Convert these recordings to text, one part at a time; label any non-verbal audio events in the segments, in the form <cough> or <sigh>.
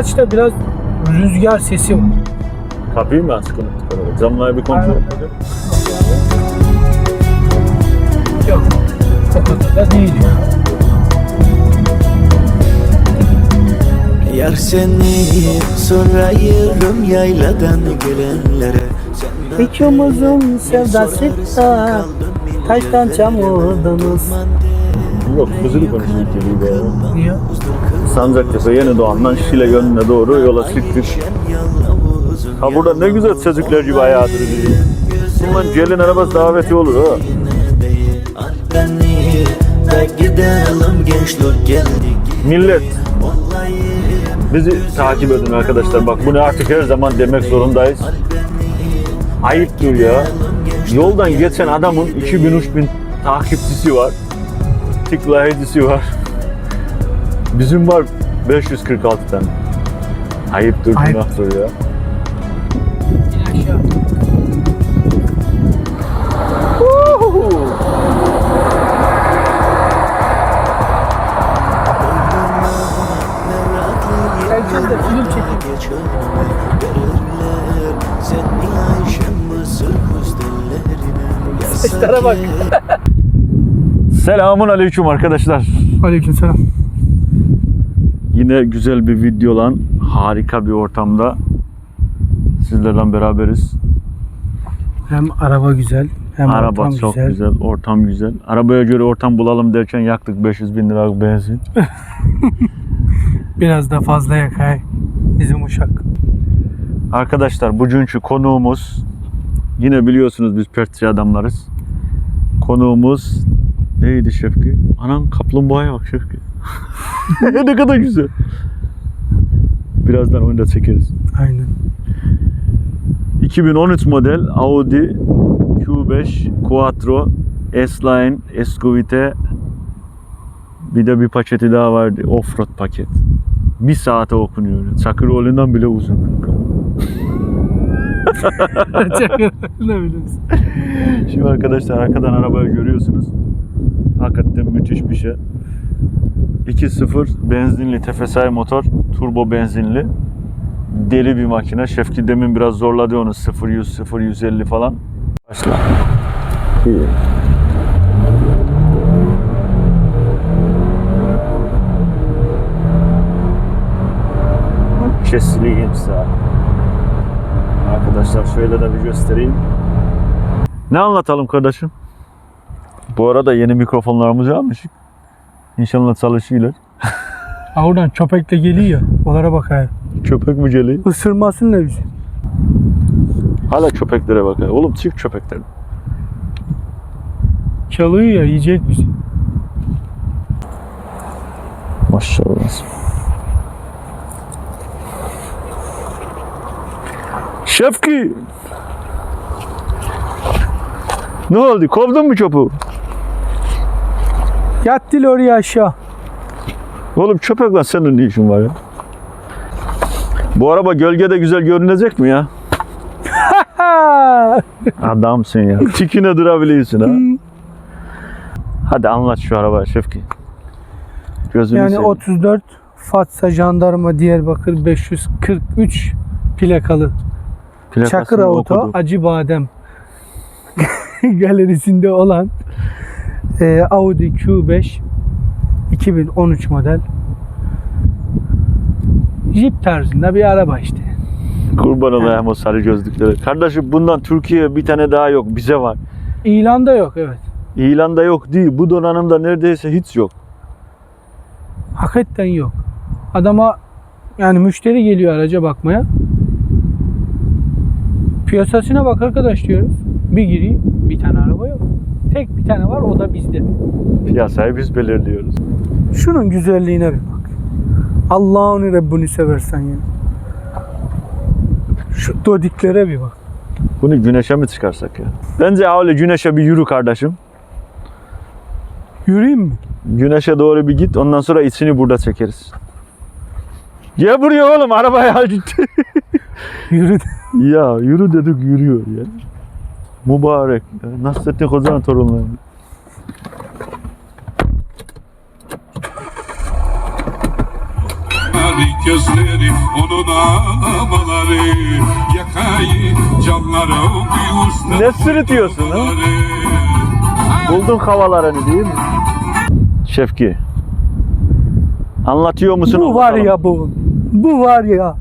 araçta biraz rüzgar sesi var. Kapıyı mı açık unuttuk olarak? Camları bir kontrol Aynen. edelim. Yok. O kadar da değil ya. Yar seni sorayım yayladan gelenlere Sen İkimizin sevdası da taştan çamurdanız. Yok hızlı konuştuk gibi be. Niye? Sancaktepe yeni doğandan Şile yönüne doğru yola çıktık. Ha burada ne güzel çocuklar gibi ayağa duruyor. Bundan gelin arabası daveti olur ha. Millet bizi takip edin arkadaşlar. Bak bunu artık her zaman demek zorundayız. Ayıptır ya. Yoldan geçen adamın 2000-3000 takipçisi var. Tıklayıcısı var. Bizim var 546 tane. Ayıptır, Ayıp. günahtır ya. Saçlara bak. Selamun aleyküm arkadaşlar. Aleykümselam. Yine güzel bir videolan harika bir ortamda sizlerle beraberiz. Hem araba güzel hem Araba ortam çok güzel. güzel. ortam güzel. Arabaya göre ortam bulalım derken yaktık 500 bin lira benzin. <laughs> Biraz da fazla yakay. Bizim uşak. Arkadaşlar bugünkü konuğumuz yine biliyorsunuz biz pertçi adamlarız. Konuğumuz neydi Şefki? Anam kaplumbağaya bak Şefki. <laughs> <laughs> ne kadar güzel. Birazdan onu da çekeriz. Aynen. 2013 model Audi Q5 Quattro S-Line Escovite bir de bir paketi daha vardı. Offroad paket. Bir saate okunuyor. Çakıroğlu'ndan bile uzun. <laughs> ne biliriz. Şimdi arkadaşlar arkadan arabayı görüyorsunuz. Hakikaten müthiş bir şey. 2.0 benzinli TFSI motor, turbo benzinli. Deli bir makine. Şefki demin biraz zorladı onu 0-100, 0-150 falan. Başla. İyi. Kesinlikle sağ. Arkadaşlar şöyle de bir göstereyim. Ne anlatalım kardeşim? Bu arada yeni mikrofonlarımızı almışık. İnşallah çalışıyorlar. Ha oradan köpek de geliyor. Onlara bakayım. Köpek müceli. Isırmasın da bizi. Hala köpeklere bak. ya. Oğlum çift köpekler. Çalıyor ya yiyecek bizi. Maşallah. Şefki. Ne oldu? Kovdun mu çöpü? Yat dil oraya aşağı. Oğlum köpekle senin ne işin var ya? Bu araba gölgede güzel görünecek mi ya? <laughs> Adamsın ya. Tikine durabiliyorsun ha. Hadi anlat şu arabayı Şefki. Gözünü Yani seveyim. 34 Fatsa Jandarma Diyarbakır 543 plakalı Plakasını Çakır Auto. Acı Badem <laughs> galerisinde olan e, Audi Q5 2013 model Jeep tarzında bir araba işte. Kurban olayım o sarı gözlüklere. Kardeşim bundan Türkiye bir tane daha yok. Bize var. İlanda yok evet. İlanda yok değil. Bu donanımda neredeyse hiç yok. Hakikaten yok. Adama yani müşteri geliyor araca bakmaya. Piyasasına bak arkadaş diyoruz. Bir gireyim bir tane araba yok. Tek bir tane var o da bizde. Piyasayı biz belirliyoruz. Şunun güzelliğine bir bak. Allah'ını Rabbini seversen ya. Şu dodiklere bir bak. Bunu güneşe mi çıkarsak ya? Bence öyle güneşe bir yürü kardeşim. Yürüyeyim mi? Güneşe doğru bir git. Ondan sonra içini burada çekeriz. Gel buraya oğlum arabaya al gitti. Yürü. <laughs> ya yürü dedik yürüyor ya. Mübarek. Nasrettin Hoca'nın torunları. Gözleri onun ağlamaları Yakayı bir usta Ne ha? kolları. Buldun havalarını değil mi? Şefki. Anlatıyor musun? Bu var bakalım? ya bu. Bu var ya.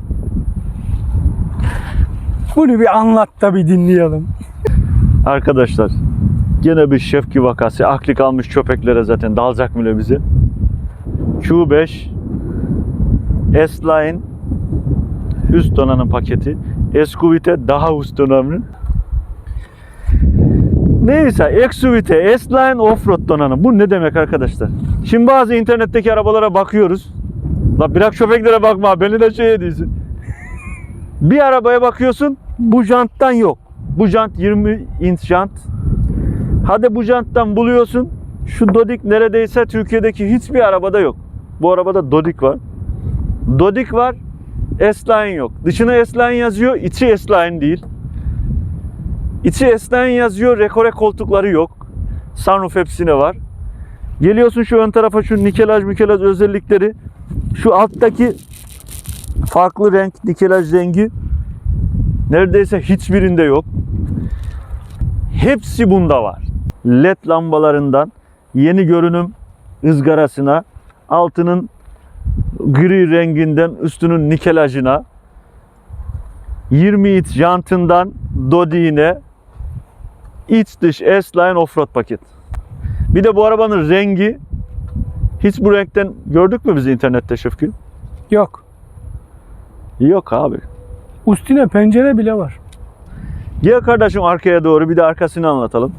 Bunu bir anlat da bir dinleyelim. Arkadaşlar gene bir Şefki vakası. Akli kalmış köpeklere zaten dalacak bile bizi. Q5 S-Line üst donanım paketi. Escuvite daha üst donanım. Neyse Exuvite S-Line Offroad donanım. Bu ne demek arkadaşlar? Şimdi bazı internetteki arabalara bakıyoruz. La bırak köpeklere bakma beni de şey ediyorsun. Bir arabaya bakıyorsun bu janttan yok. Bu jant 20 inç jant. Hadi bu janttan buluyorsun. Şu Dodik neredeyse Türkiye'deki hiçbir arabada yok. Bu arabada Dodik var. Dodik var. S-Line yok. Dışına S-Line yazıyor. içi S-Line değil. İçi S-Line yazıyor. Rekore koltukları yok. Sunroof hepsine var. Geliyorsun şu ön tarafa şu nikelaj mükelaj özellikleri. Şu alttaki farklı renk nikelaj rengi neredeyse hiçbirinde yok. Hepsi bunda var. LED lambalarından yeni görünüm ızgarasına, altının gri renginden üstünün nikelajına, 20 inç jantından Dodi'ine, iç dış S-Line Offroad paket. Bir de bu arabanın rengi hiç bu renkten gördük mü biz internette Şefki? Yok. Yok abi. Üstüne pencere bile var. Gel kardeşim arkaya doğru bir de arkasını anlatalım.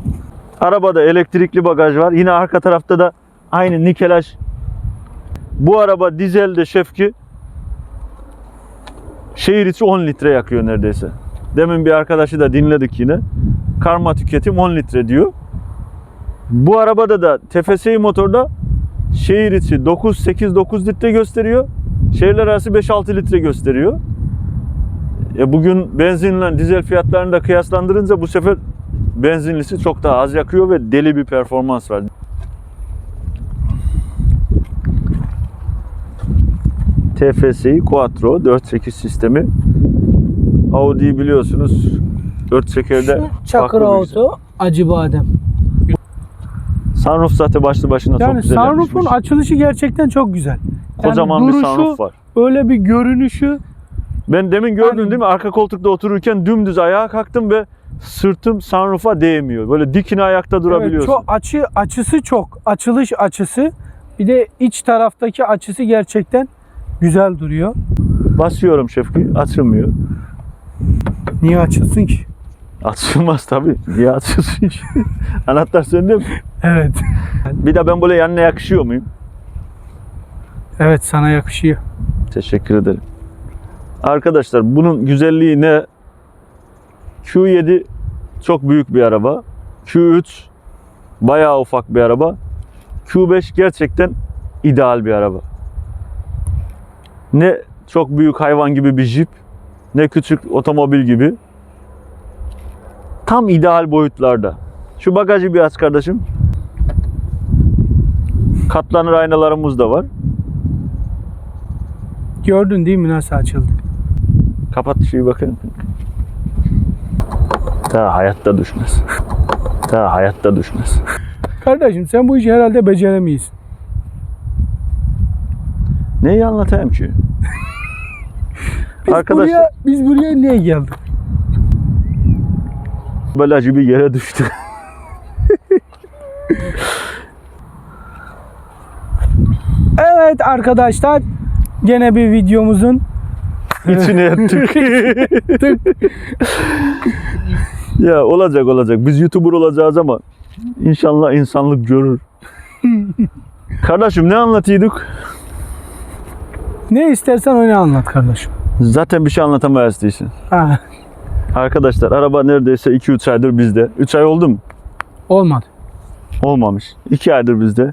Arabada elektrikli bagaj var. Yine arka tarafta da aynı nikelaj. Bu araba dizelde şefki şehir içi 10 litre yakıyor neredeyse. Demin bir arkadaşı da dinledik yine. Karma tüketim 10 litre diyor. Bu arabada da TFSI motorda şehir içi 9-8-9 litre gösteriyor. Şehirler arası 5-6 litre gösteriyor. E bugün benzinle dizel fiyatlarını da kıyaslandırınca bu sefer benzinlisi çok daha az yakıyor ve deli bir performans var. TFSI Quattro 4.8 sistemi. Audi biliyorsunuz 4 çekerde Çakır bir. Auto, Acı Badem. Sunroof zaten başlı başına çok Yani güzel sunroof'un yakışmış. açılışı gerçekten çok güzel. Kocaman bir duruşu, sunroof var. Öyle bir görünüşü. Ben demin gördün Yani- değil mi? Arka koltukta otururken dümdüz ayağa kalktım ve sırtım sunroof'a değmiyor. Böyle dikine ayakta Evet, durabiliyorsun. çok açı açısı çok. Açılış açısı. Bir de iç taraftaki açısı gerçekten güzel duruyor. Basıyorum Şefki, açılmıyor. Niye açılsın ki? Açılmaz tabii. Niye açılsın ki? <laughs> Anahtar sende mi? Evet. Bir de ben böyle yanına yakışıyor muyum? Evet sana yakışıyor. Teşekkür ederim. Arkadaşlar bunun güzelliği ne? Q7 çok büyük bir araba. Q3 bayağı ufak bir araba. Q5 gerçekten ideal bir araba. Ne çok büyük hayvan gibi bir jip, ne küçük otomobil gibi. Tam ideal boyutlarda. Şu bagajı bir aç kardeşim. Katlanır aynalarımız da var. Gördün değil mi nasıl açıldı? Kapat şeyi bakayım. Daha hayatta düşmez. Daha hayatta düşmez. Kardeşim sen bu işi herhalde beceremeyiz. Neyi anlatayım ki? <laughs> Biz Arkadaşlar buraya, biz buraya niye geldik? böyle acı bir yere düştü. <laughs> Evet arkadaşlar gene bir videomuzun İçine <laughs> ettik. ya olacak olacak. Biz YouTuber olacağız ama inşallah insanlık görür. Kardeşim ne anlatıyorduk? ne istersen onu anlat kardeşim. Zaten bir şey anlatamayız değilsin. Ha, Arkadaşlar araba neredeyse 2-3 aydır bizde. 3 ay oldu mu? olmadı. Olmamış. 2 aydır bizde.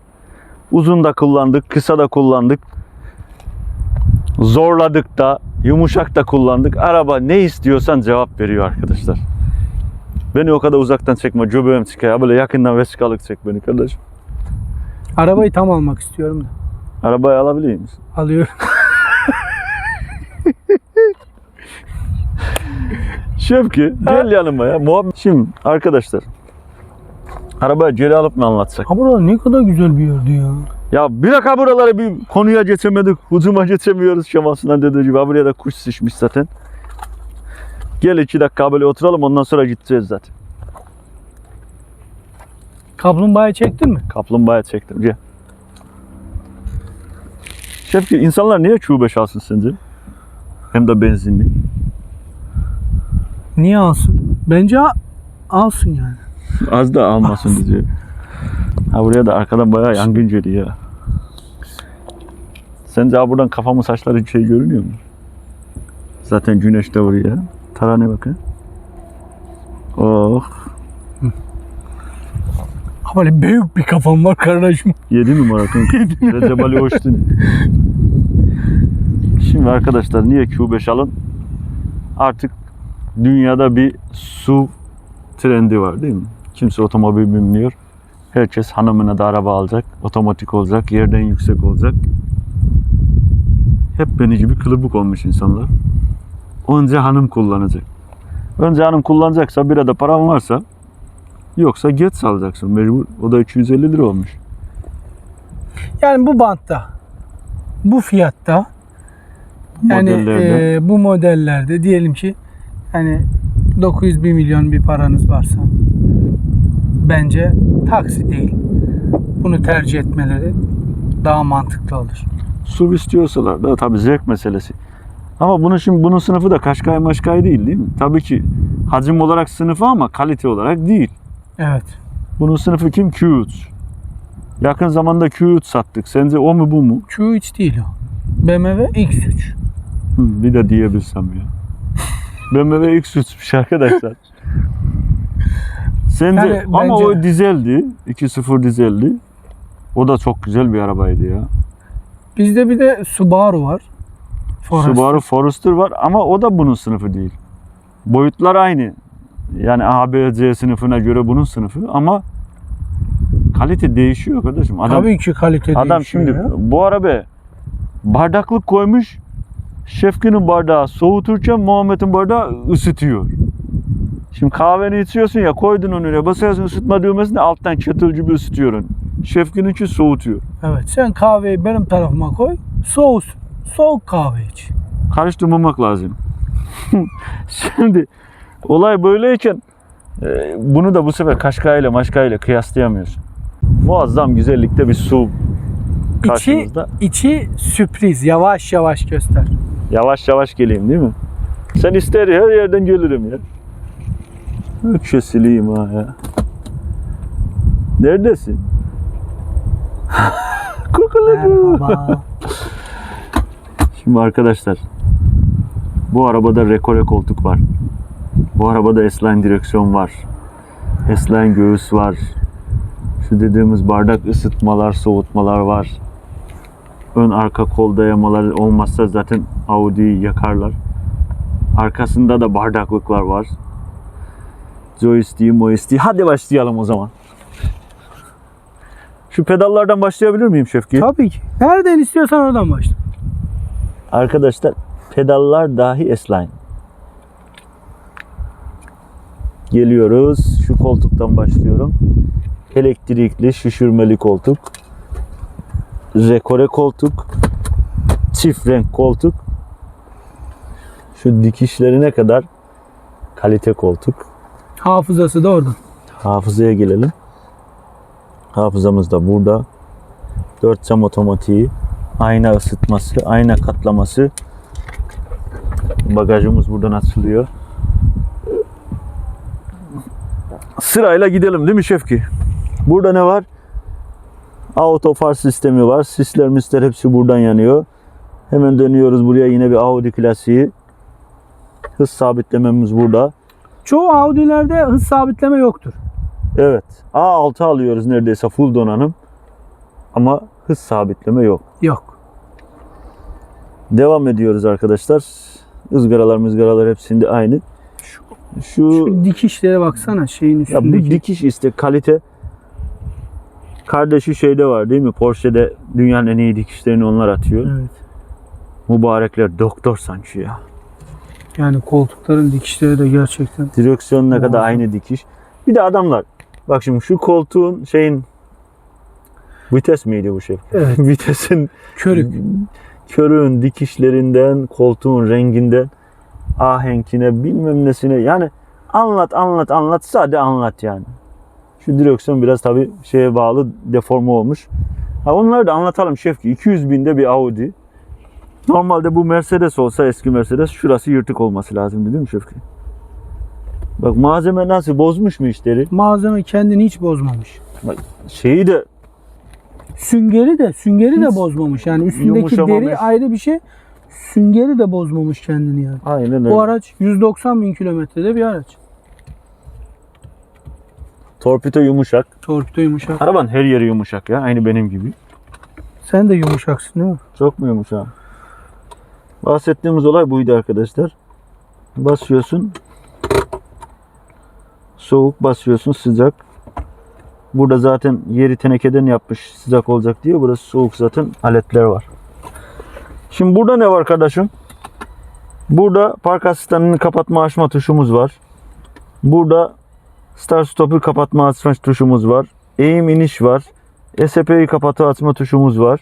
Uzun da kullandık, kısa da kullandık. Zorladık da, Yumuşak da kullandık. Araba ne istiyorsan cevap veriyor arkadaşlar. Beni o kadar uzaktan çekme. Cöbeğim çıkıyor. Böyle yakından vesikalık çek beni kardeşim. Arabayı tam almak istiyorum da. Arabayı alabiliyor musun? Alıyorum. <laughs> Şevki gel yanıma ya. Muhabbet. Şimdi arkadaşlar. Arabaya geri alıp mı anlatsak? Ha burada ne kadar güzel bir yerdi ya. Ya bir dakika buraları bir konuya geçemedik. Hücuma geçemiyoruz şemasından dediği gibi. Buraya da kuş sıçmış zaten. Gel iki dakika böyle oturalım ondan sonra gideceğiz zaten. Kaplumbağayı çektin mi? Kaplumbağaya çektim. Gel. Şevki insanlar niye Q5 alsın sence? Hem de benzinli. Niye alsın? Bence alsın yani. Az da almasın diye. Ha buraya da arkadan bayağı yangın geliyor ya. Sence ha buradan kafamın saçları şey görünüyor mu? Zaten güneş de vuruyor. Tarane bakın. Oh. Böyle büyük bir kafam var kardeşim. 7 numara kanka. Recep Ali Hoştun. Şimdi arkadaşlar niye Q5 alın? Artık dünyada bir SUV trendi var değil mi? Kimse otomobil bilmiyor. Herkes hanımına da araba alacak. Otomatik olacak. Yerden yüksek olacak. Hep beni gibi kılıbık olmuş insanlar. Önce hanım kullanacak. Önce hanım kullanacaksa bir de paran varsa yoksa geç alacaksın mecbur. O da 250 lira olmuş. Yani bu bantta, bu fiyatta, yani modellerde. e, bu modellerde diyelim ki hani 900 bir milyon bir paranız varsa bence taksi değil. Bunu tercih etmeleri daha mantıklı olur. SUV istiyorsalar da tabii zevk meselesi. Ama bunun şimdi bunun sınıfı da Kaşkay Maşkay değil değil mi? Tabii ki hacim olarak sınıfı ama kalite olarak değil. Evet. Bunun sınıfı kim? Q3. Yakın zamanda Q3 sattık. Sence o mu bu mu? Q3 değil o. BMW X3. Hı, bir de diyebilsem ya. BMW X3'müş arkadaşlar. <laughs> Sence Yani ama bence- o dizeldi. 2.0 dizeldi. O da çok güzel bir arabaydı ya. Bizde bir de Subaru var. Forester. Subaru Forester var ama o da bunun sınıfı değil. Boyutlar aynı. Yani A, B, C sınıfına göre bunun sınıfı ama kalite değişiyor kardeşim. Adam, Tabii ki kalite adam değişiyor şimdi ya. bu araba bardaklık koymuş. Şefki'nin bardağı soğuturken Muhammed'in bardağı ısıtıyor. Şimdi kahveni içiyorsun ya koydun önüne basıyorsun ısıtma düğmesini alttan kettle gibi ısıtıyorsun. Şefki'ninki soğutuyor. Evet sen kahveyi benim tarafıma koy. Soğusun. Soğuk kahve iç. karıştırmamak lazım. <laughs> Şimdi olay böyleyken e, bunu da bu sefer Kaşkay ile Maşkay ile kıyaslayamıyorsun. Muazzam güzellikte bir su İçi, karşımızda. içi sürpriz. Yavaş yavaş göster. Yavaş yavaş geleyim değil mi? Sen ister her yerden gelirim ya. Ökşe sileyim ha ya. Neredesin? <laughs> Merhaba. Şimdi arkadaşlar bu arabada rekore koltuk var. Bu arabada S-Line direksiyon var. S-Line göğüs var. Şu dediğimiz bardak ısıtmalar, soğutmalar var. Ön arka kol dayamaları olmazsa zaten Audi'yi yakarlar. Arkasında da bardaklıklar var. Joystick, moystick. Hadi başlayalım o zaman. Şu pedallardan başlayabilir miyim Şefki? Tabii ki. Nereden istiyorsan oradan başla. Arkadaşlar pedallar dahi S-Line. Geliyoruz. Şu koltuktan başlıyorum. Elektrikli şişirmeli koltuk. Rekore koltuk. Çift renk koltuk. Şu dikişlerine kadar kalite koltuk. Hafızası da orada. Hafızaya gelelim. Hafızamız da burada. 4 cam otomatiği, ayna ısıtması, ayna katlaması. Bagajımız buradan açılıyor. Sırayla gidelim değil mi Şefki? Burada ne var? Auto far sistemi var. Sisler misler hepsi buradan yanıyor. Hemen dönüyoruz buraya yine bir Audi klasiği. Hız sabitlememiz burada. Çoğu Audi'lerde hız sabitleme yoktur. Evet. A6 alıyoruz neredeyse full donanım. Ama hız sabitleme yok. Yok. Devam ediyoruz arkadaşlar. Izgaralar mızgaralar hepsinde aynı. Şu, Şu dikişlere baksana şeyin ya bu üstündeki. dikiş işte kalite kardeşi şeyde var değil mi? Porsche'de dünyanın en iyi dikişlerini onlar atıyor. Evet. Mübarekler doktor sanki ya. Yani koltukların dikişleri de gerçekten. Direksiyon ne kadar Muazzam. aynı dikiş. Bir de adamlar bak şimdi şu koltuğun şeyin vites miydi bu şey? Evet. <laughs> Vitesin Körük. körüğün dikişlerinden, koltuğun renginden, ahenkine, bilmem nesine yani anlat anlat anlat sade anlat yani. Şu direksiyon biraz tabi şeye bağlı deforme olmuş. Ha onları da anlatalım şef ki 200 binde bir Audi. Normalde bu Mercedes olsa eski Mercedes şurası yırtık olması lazım değil mi Şefki? Bak malzeme nasıl bozmuş mu işleri? Malzeme kendini hiç bozmamış. Şeyi de Süngeri de süngeri de bozmamış. Yani üstündeki yumuşamamış. deri ayrı bir şey. Süngeri de bozmamış kendini yani. aynen öyle. Bu araç 190 bin kilometrede bir araç. Torpido yumuşak. Torpido yumuşak. Arabanın her yeri yumuşak ya. Aynı benim gibi. Sen de yumuşaksın değil mi? Çok mu yumuşak? Bahsettiğimiz olay buydu arkadaşlar. Basıyorsun. Soğuk basıyorsun sıcak. Burada zaten yeri tenekeden yapmış sıcak olacak diye. Burası soğuk zaten aletler var. Şimdi burada ne var kardeşim? Burada park asistanını kapatma açma tuşumuz var. Burada start stop'u kapatma açma tuşumuz var. Eğim iniş var. SP'yi kapatı açma tuşumuz var.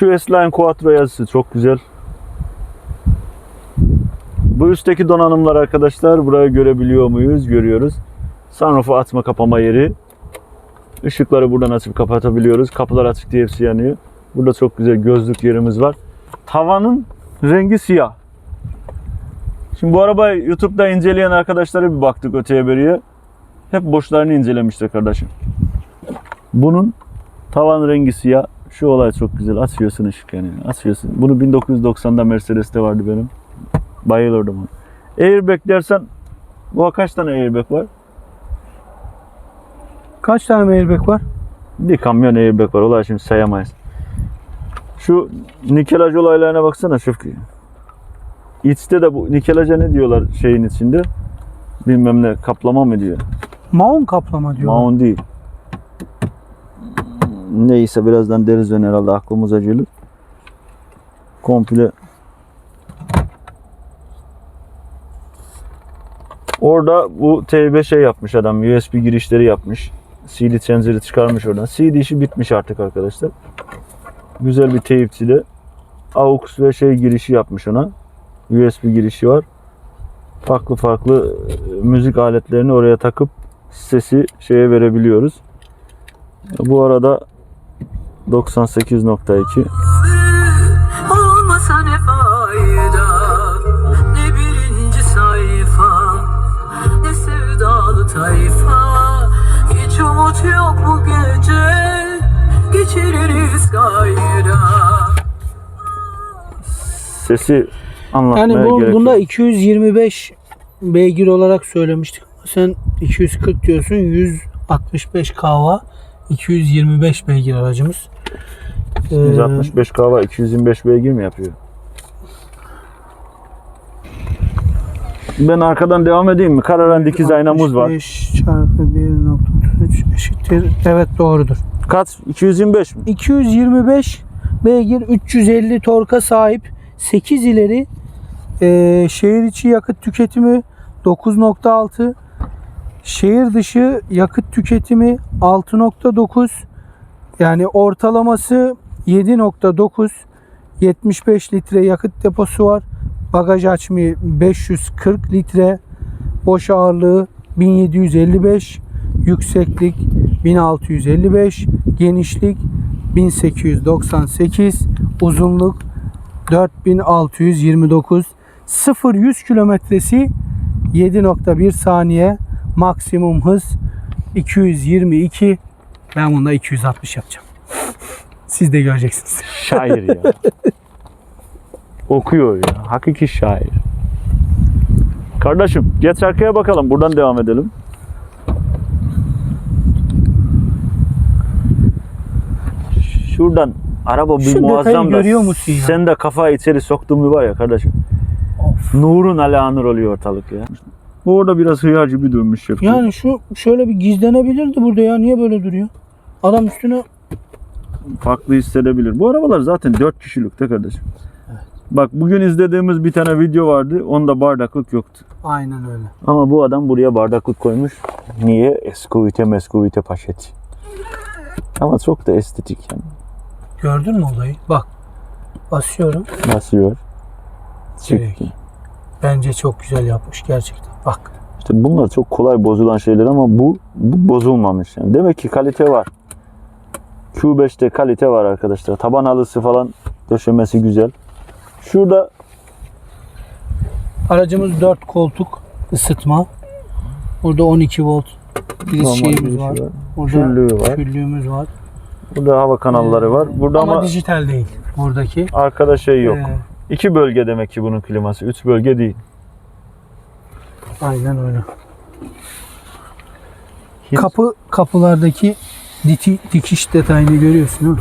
Şu S-Line Quattro yazısı çok güzel. Bu üstteki donanımlar arkadaşlar burayı görebiliyor muyuz? Görüyoruz. Sunroof'u açma kapama yeri. Işıkları buradan açıp kapatabiliyoruz. Kapılar açık diye hepsi yanıyor. Burada çok güzel gözlük yerimiz var. Tavanın rengi siyah. Şimdi bu arabayı YouTube'da inceleyen arkadaşlara bir baktık öteye beriye. Hep boşlarını incelemişler kardeşim. Bunun tavan rengi siyah. Şu olay çok güzel. Açıyorsun ışık yani. Açıyorsun. Bunu 1990'da Mercedes'te vardı benim. Bayılırdım ona. Airbag dersen bu kaç tane airbag var? Kaç tane airbag var? Bir kamyon airbag var. Olay şimdi sayamayız. Şu nikelaj olaylarına baksana Şıfkı. İçte de bu nikelaja ne diyorlar şeyin içinde? Bilmem ne kaplama mı diyor? Maun kaplama diyor. Maun değil. Neyse birazdan deriz ön herhalde aklımıza gelir. Komple Orada bu T5 şey yapmış adam. USB girişleri yapmış. CD changer'ı çıkarmış oradan. CD işi bitmiş artık arkadaşlar. Güzel bir teyipçili. AUX ve şey girişi yapmış ona. USB girişi var. Farklı farklı e, müzik aletlerini oraya takıp sesi şeye verebiliyoruz. Bu arada 98.2 Olmasa ne fayda Ne birinci sayfa Ne sevdalı tayfa Hiç umut yok bu gece Geçiririz gayrı sesi anlatmaya Yani bu, gerek bunda yok. 225 beygir olarak söylemiştik. Sen 240 diyorsun. 165 kahva. 225 beygir aracımız. Ee, 165 kahva 225 beygir mi yapıyor? Ben arkadan devam edeyim mi? Kararan dikiz aynamız var. 65 çarpı 1.33 eşittir. Evet doğrudur. Kaç? 225 mi? 225 beygir 350 torka sahip 8 ileri Ee, şehir içi yakıt tüketimi 9.6 şehir dışı yakıt tüketimi 6.9 yani ortalaması 7.9 75 litre yakıt deposu var. Bagaj hacmi 540 litre boş ağırlığı 1755 yükseklik 1655 genişlik 1898 uzunluk 4629 0 100 kilometresi 7.1 saniye maksimum hız 222 ben bunda 260 yapacağım. Siz de göreceksiniz. Şair ya. Okuyor ya. Hakiki şair. Kardeşim geç arkaya bakalım. Buradan devam edelim. Şuradan araba bir Şu muazzam da görüyor musun ya? sen de kafa içeri soktun bir var ya kardeşim. Of. Nurun ala nur oluyor ortalık ya. Orada biraz hıyar gibi dönmüş Şevki. Yani şu şöyle bir gizlenebilirdi burada ya. Niye böyle duruyor? Adam üstüne farklı hissedebilir. Bu arabalar zaten 4 kişilikte kardeşim. Bak bugün izlediğimiz bir tane video vardı. Onda bardaklık yoktu. Aynen öyle. Ama bu adam buraya bardaklık koymuş. Niye? Eskuvite meskuvite paşet. Ama çok da estetik yani. Gördün mü olayı? Bak. Basıyorum. Basıyor. Direkt. Bence çok güzel yapmış gerçekten. Bak. İşte bunlar çok kolay bozulan şeyler ama bu, bu bozulmamış. Yani. Demek ki kalite var. Q5'te kalite var arkadaşlar. Taban halısı falan döşemesi güzel. Şurada Aracımız 4 koltuk ısıtma. Burada 12 volt normal şeyimiz bir şey var. var. Burada Küllüğü var. küllüğümüz var. Burada hava kanalları var. Burada ama, ama, dijital değil buradaki. arkada şey yok. Ee, İki bölge demek ki bunun kliması. Üç bölge değil. aynen öyle. Hiç- Kapı kapılardaki diti, dikiş detayını görüyorsun değil mi?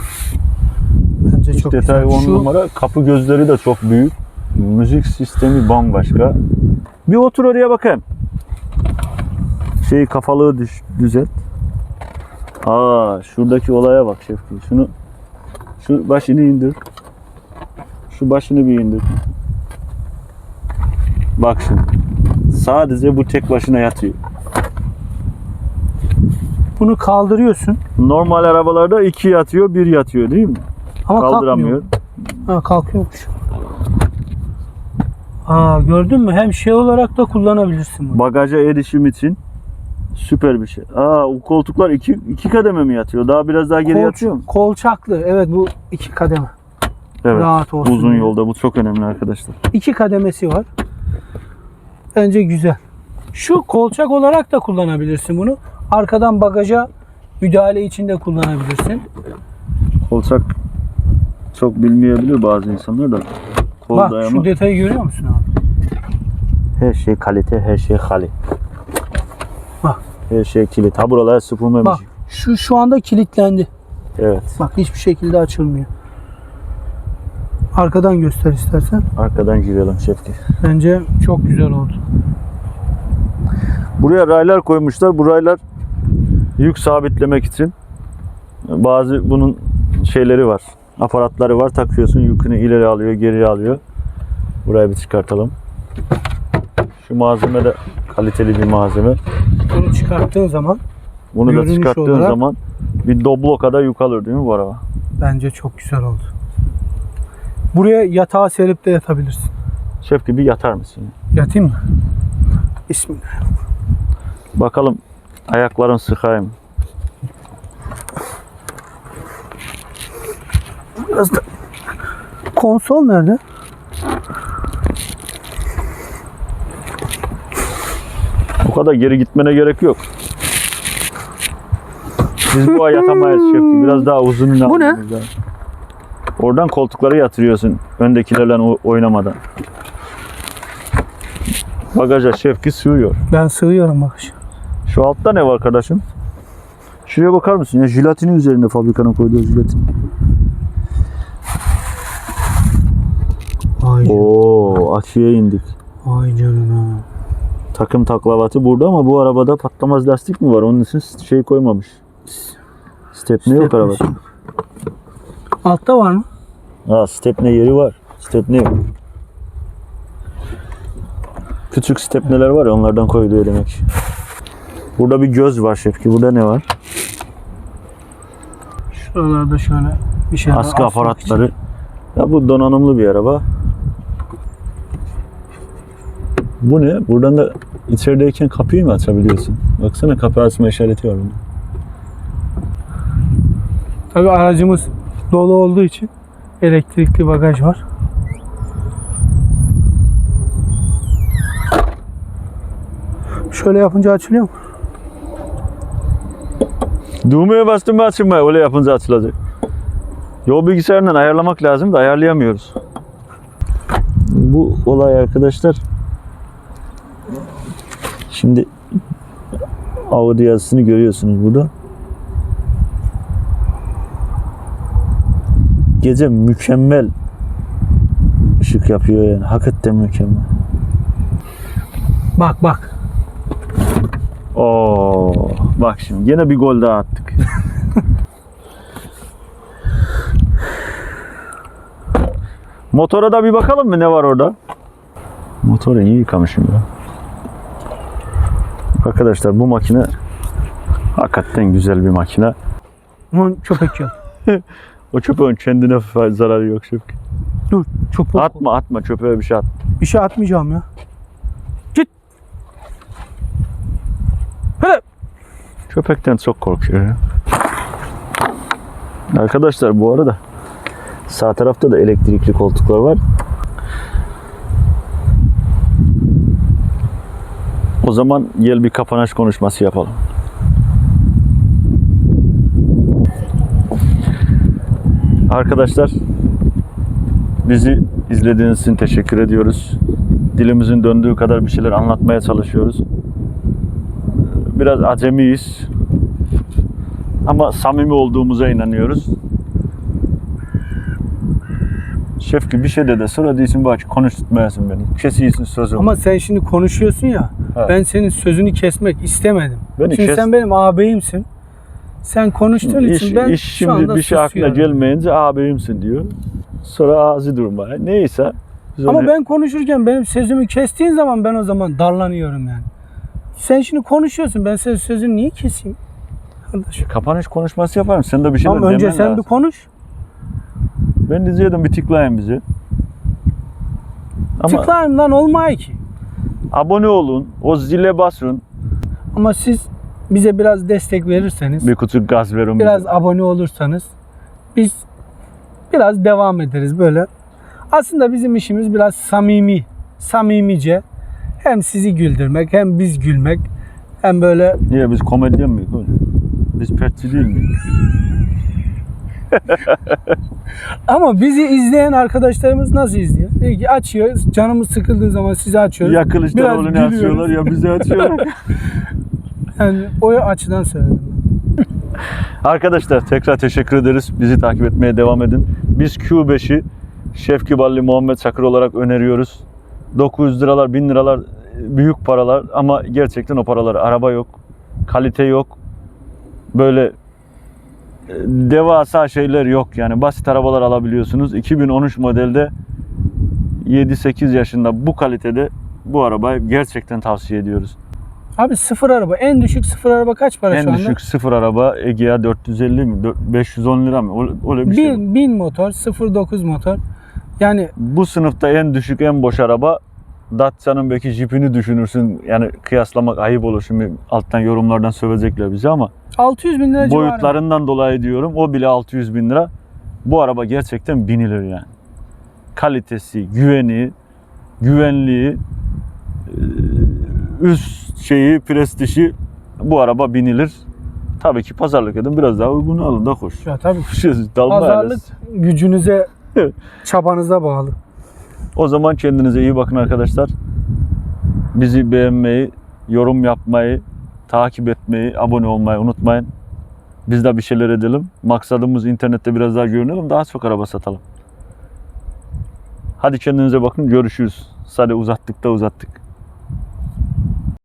Bence çok detay güzel. on Şu numara. Kapı gözleri de çok büyük. Müzik sistemi bambaşka. Bir otur oraya bakayım. Şey kafalığı düş, düzelt. Aa şuradaki olaya bak Şefki. Şunu şu başını indir. Şu başını bir indir. Bak şimdi. Sadece bu tek başına yatıyor. bunu kaldırıyorsun Normal arabalarda iki yatıyor, bir yatıyor değil mi? ama Kaldıramıyor. kalkmıyor. Ha kalkıyormuş. Aa gördün mü? Hem şey olarak da kullanabilirsin bunu. Bagaja erişim için süper bir şey. Aa o koltuklar iki, iki kademe mi yatıyor? Daha biraz daha geri Kolç- yatıyor mu? Kolçaklı. Evet bu iki kademe. Evet. Rahat olsun. Uzun diye. yolda bu çok önemli arkadaşlar. İki kademesi var. Bence güzel. Şu kolçak olarak da kullanabilirsin bunu. Arkadan bagaja müdahale için de kullanabilirsin. Kolçak çok bilmeyebilir bazı insanlar da. Kol Bak dayama. şu detayı görüyor musun abi? Her şey kalite, her şey hali. Bak. Her şey kilit. Ha buralar süpürmemiş. Bak şu şu anda kilitlendi. Evet. Bak hiçbir şekilde açılmıyor. Arkadan göster istersen. Arkadan girelim Şefki. Bence çok güzel oldu. Buraya raylar koymuşlar. Bu raylar yük sabitlemek için. Bazı bunun şeyleri var. Aparatları var. Takıyorsun yükünü ileri alıyor, geri alıyor. Burayı bir çıkartalım. Şu malzeme de kaliteli bir malzeme. Bunu çıkarttığın zaman Bunu da çıkarttığın olarak- zaman bir doblokada yük alır değil mi bu araba? bence çok güzel oldu. Buraya yatağı serip de yatabilirsin. Şef bir yatar mısın? Yatayım mı? Bismillah. Bakalım ayakların sıkayım. Biraz da konsol nerede? O kadar geri gitmene gerek yok. Biz bu ay yatamayız Şef Biraz daha uzun Bu ne? lazım. Oradan koltukları yatırıyorsun. Öndekilerle oynamadan. Bagaja Şefki sığıyor. Ben sığıyorum bak. Şu altta ne var kardeşim? Şuraya bakar mısın ya? Jilatinin üzerinde fabrikanın koyduğu jilatin. Ay, Oo, aküye indik. ay canına. Takım taklavatı burada ama bu arabada patlamaz lastik mi var? Onun için şey koymamış. Stepne yok arabada. Altta var mı? Ha stepne yeri var. Stepne yok. Küçük stepneler var ya onlardan koyuluyor demek. Burada bir göz var Şefki. Burada ne var? Şuralarda şöyle bir şey Askı aparatları. Ya bu donanımlı bir araba. Bu ne? Buradan da içerideyken kapıyı mı açabiliyorsun? Baksana kapı açma işareti var bunda. Tabii aracımız dolu olduğu için elektrikli bagaj var. Şöyle yapınca açılıyor mu? Düğmeye bastım mı açılmıyor. Öyle yapınca açılacak. Yol bilgisayarından ayarlamak lazım da ayarlayamıyoruz. Bu olay arkadaşlar. Şimdi Audi yazısını görüyorsunuz burada. gece mükemmel ışık yapıyor yani. Hakikaten mükemmel. Bak bak. Oo, bak şimdi yine bir gol daha attık. <laughs> Motora da bir bakalım mı ne var orada? Motoru iyi yıkamışım ya. Arkadaşlar bu makine hakikaten güzel bir makine. Aman köpek yok. O çöpün kendine zararı yok Şevki. Dur çöp Atma atma çöpe bir şey at. Bir şey atmayacağım ya. Git. Hele. Köpekten çok korkuyor ya. Arkadaşlar bu arada sağ tarafta da elektrikli koltuklar var. O zaman gel bir kapanış konuşması yapalım. Arkadaşlar bizi izlediğiniz için teşekkür ediyoruz. Dilimizin döndüğü kadar bir şeyler anlatmaya çalışıyoruz. Biraz acemiyiz. Ama samimi olduğumuza inanıyoruz. Şef gibi bir şey de de sıra değilsin bak konuşturmayasın beni. Kesiyorsun sözümü. Ama sen şimdi konuşuyorsun ya. Evet. Ben senin sözünü kesmek istemedim. Beni şimdi kes- sen benim ağabeyimsin. Sen konuştuğun iş, için ben iş şu şimdi anda bir şey aklına susuyorum. gelmeyince ağabeyimsin diyor. Sonra ağzı durma. Neyse. biz Ama onu- ben konuşurken benim sözümü kestiğin zaman ben o zaman darlanıyorum yani. Sen şimdi konuşuyorsun. Ben senin sözünü niye keseyim? Kardeşim. Kapanış konuşması yaparım. Sen de bir şeyler Tamam önce demen sen lazım. bir konuş. Ben diyordum bir tıklayın bizi. Ama Tıklayayım lan olmay ki. abone olun. O zile basın. Ama siz bize biraz destek verirseniz, Bir kutu gaz verin biraz bize. abone olursanız biz biraz devam ederiz böyle. Aslında bizim işimiz biraz samimi, samimice hem sizi güldürmek hem biz gülmek hem böyle Niye biz komedyen miyiz oğlum? Biz pertçi değil miyiz? <laughs> ama bizi izleyen arkadaşlarımız nasıl izliyor? Diyor ki açıyor canımız sıkıldığı zaman sizi açıyoruz. Ya Biraz gülüyoruz. açıyorlar ya bizi açıyorlar. <laughs> Yani o açıdan söyledim. Arkadaşlar tekrar teşekkür ederiz. Bizi takip etmeye devam edin. Biz Q5'i Şevki Balli Muhammed Çakır olarak öneriyoruz. 900 liralar, 1000 liralar büyük paralar ama gerçekten o paralar araba yok, kalite yok. Böyle e, devasa şeyler yok yani basit arabalar alabiliyorsunuz. 2013 modelde 7-8 yaşında bu kalitede bu arabayı gerçekten tavsiye ediyoruz. Abi sıfır araba en düşük sıfır araba kaç para şu En anda? düşük sıfır araba Egea 450 mi? Dört- 510 lira mı? Öyle- bir şey. Bin, bin motor 09 motor. Yani Bu sınıfta en düşük en boş araba Dacia'nın belki Jeep'ini düşünürsün. Yani kıyaslamak ayıp olur şimdi alttan yorumlardan sövecekler bizi ama 600 bin lira civarı. boyutlarından dolayı diyorum o bile 600 bin lira. Bu araba gerçekten binilir yani. Kalitesi, güveni, güvenliği, eee, üst şeyi, prestiji bu araba binilir. Tabii ki pazarlık edin biraz daha uygun alın da hoş. Ya tabii <laughs> Şey, dalma pazarlık ailesi. gücünüze, çabanıza bağlı. O zaman kendinize iyi bakın arkadaşlar. Bizi beğenmeyi, yorum yapmayı, takip etmeyi, abone olmayı unutmayın. Biz de bir şeyler edelim. Maksadımız internette biraz daha görünelim, daha çok araba satalım. Hadi kendinize bakın, görüşürüz. Sadece uzattık da uzattık.